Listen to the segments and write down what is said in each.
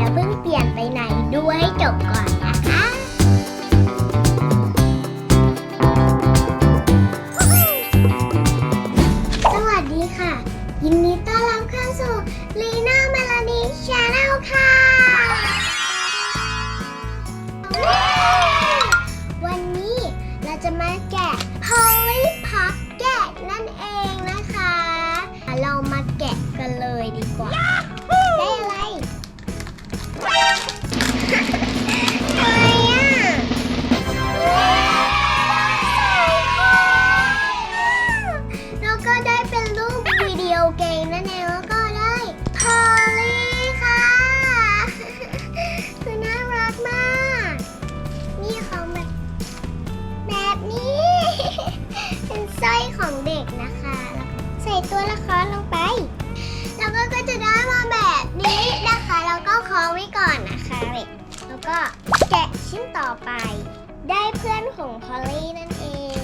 อ ของเด็กนะคะ ใส่ตัวละครลงไป แล้วก็ก็จะได้มาแบบนี้นะคะ แล้วก็คล้องไว้ก่อนนะคะเด็กแล้วก็แกะชิ้นต่อไป ได้เพื่อนของพอลลี่นั่นเอง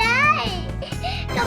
ได้กับ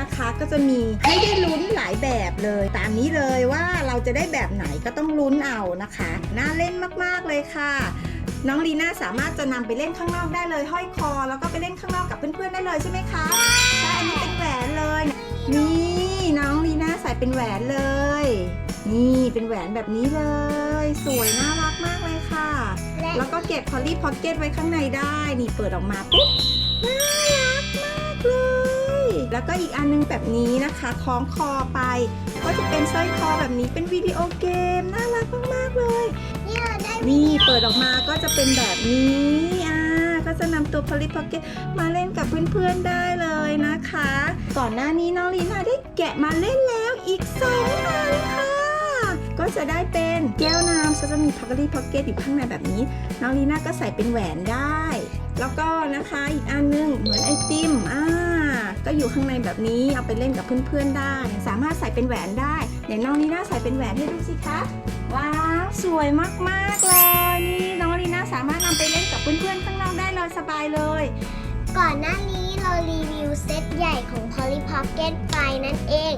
นะคะก็จะมีให้ได้ลุ้นหลายแบบเลย ตามนี้เลยว่าเราจะได้แบบไหนก็ต้องลุ้นเอานะคะ น่าเล่นมากๆเลยค่ะ น้องลีน่าสามารถจะนำไปเล่นข้างนอกได้เลย ห้อยคอ แล้วก็ไปเล่นข้างนอกกับเพื่อนๆได้เลยใช่ไหมคะใช่อันนี้เป็นแหวนเลย นี่น้องลีน่าใส่เป็นแหวนเลย นี่เป็นแหวนแบบนี้เลย สวยน่ารักมากเลยค่ะ และแล้วก็เก็บพอลลี่พ็อกเก็ตไว้ข้างในได้ นี่เปิดออกมาปุ๊บน่ารักมากเลย แล้วก็อีกอันนึงแบบนี้นะคะคล้องคอไป ก็จะเป็นสร้อยคอแบบนี้เป็นวิดีโอเกมน่ารักมากๆเลย นี่เราได้นี่เปิดออกมาก็จะเป็นแบบนี้อ่าก็จะนำตัวพอลลี่พ็อกเก็ตมาเล่นกับเพื่อนๆได้เลยนะคะ ก่อนหน้านี้น้องลีน่าได้แกะมาเล่นแล้วอีกสองอันค่ะก็จะได้เป็นแก้วน้ำจะมีพักลี่พ็อกเก็ตอยู่ข้างในแบบนี้ น้องลีน่าก็ใส่เป็นแหวนได้ แล้วก็นะคะอีกอันนึงเหมือนไอติมอ่า ก็อยู่ข้างในแบบนี้เอาไปเล่นกับเพื่อนๆได้ สามารถใส่เป็นแหวนได้เดี๋ยวน้องลีน่าใส่เป็นแหวนให้ดูสิคะว้าวสวยมากๆเลยนี่น้องลีน่าสามารถนำไปเล่นกับเพื่อนๆข้างนอกได้เลยสบายเลย ก่อนหน้านี้เรารีวิวเซตใหญ่ของ Polly Pocket ไปนั่นเอง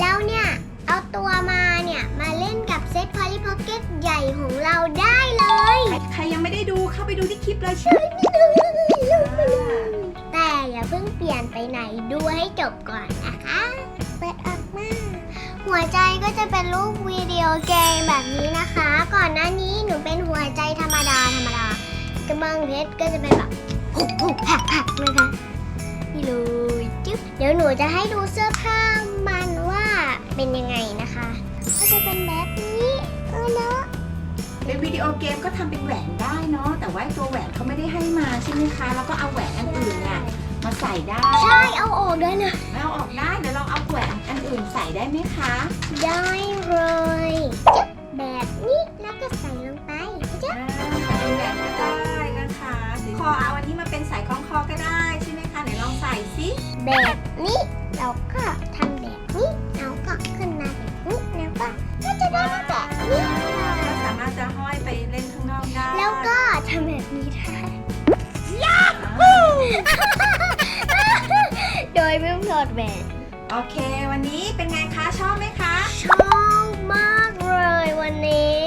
แล้วเนี่ยเอาตัวมาเนี่ยมาเล่นกับเซต Polly Pocket ใหญ่ของเราได้เลย ใครใครยังไม่ได้ดูเข้าไปดูที่คลิปเลยใช่ไหมแต่ อย่าเพิ่งเปลี่ยนไปไหนดูให้จบก่อนนะคะ เปิดออกมาหัวใจก็จะเป็นรูปวิดีโอเกมแบบนี้นะคะ ก่อนหน้านี้หนูเป็นหัวใจธรรมดาธรรมดากระบังเพชรก็จะเป็นแบบผุกผุกผักผักนะคะนี่เลยจึ๊บเดี๋ยวหนูจะให้ดูเสื้อผ้ามันว่าเป็นยังไงนะคะ ก็จะเป็นแบบนี้เออเนอะเป็นวิดีโอเกมก็ทำเป็นแหวนได้เนาะแต่ว่าตัวแหวนเขาไม่ได้ให้มาใช่ไหมคะ แล้วก็เอาแหวนอันอื่นน่ะ มาใส่ได้ใช่เอาออกได้เลยเอาออกได้เดี๋ยวลองเอาแหวนอันอื่นใส่ได้ไหมคะได้เลยจึ๊บแบบนี้แล้วก็ใส่ลงไปจึ๊บอ่าใส่เป็นแหวนก็ได้นะคะคอเอาอันนี้มาเป็นสายคล้องคอก็ได้ใช่ไหมคะไหนลองใส่สิแบบนี้เราก็ทำแบบนี้เราก็ขึ้นมาแบบนี้แล้วก็ก็จะได้แบบนี้ก็สามารถจะห้อยไปเล่นข้างนอกได้แล้วก็ทำแบบนี้ได้ โดยไม่ถอดแหวนโอเค วันนี้เป็นไงคะ ชอบไหมคะ ชอบมากเลยวันนี้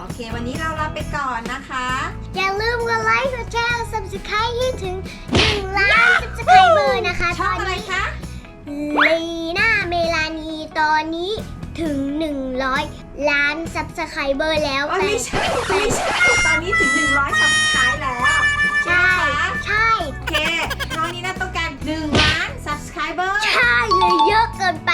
โอเค วันนี้เราลาไปก่อนนะคะ อย่าลืมกดไลค์กดแชร์ subscribe ให้ถึง1ล้าน subscriber นะคะชอบอะไรคะลีน่าเมลานีตอนนี้ถึง 100 ล้าน subscriber แล้วอ๋อไม่ใช่ไม่ใช่ตอนนี้ถึง 100สับสไครต์แล้ว ใช่ ใช่ นไป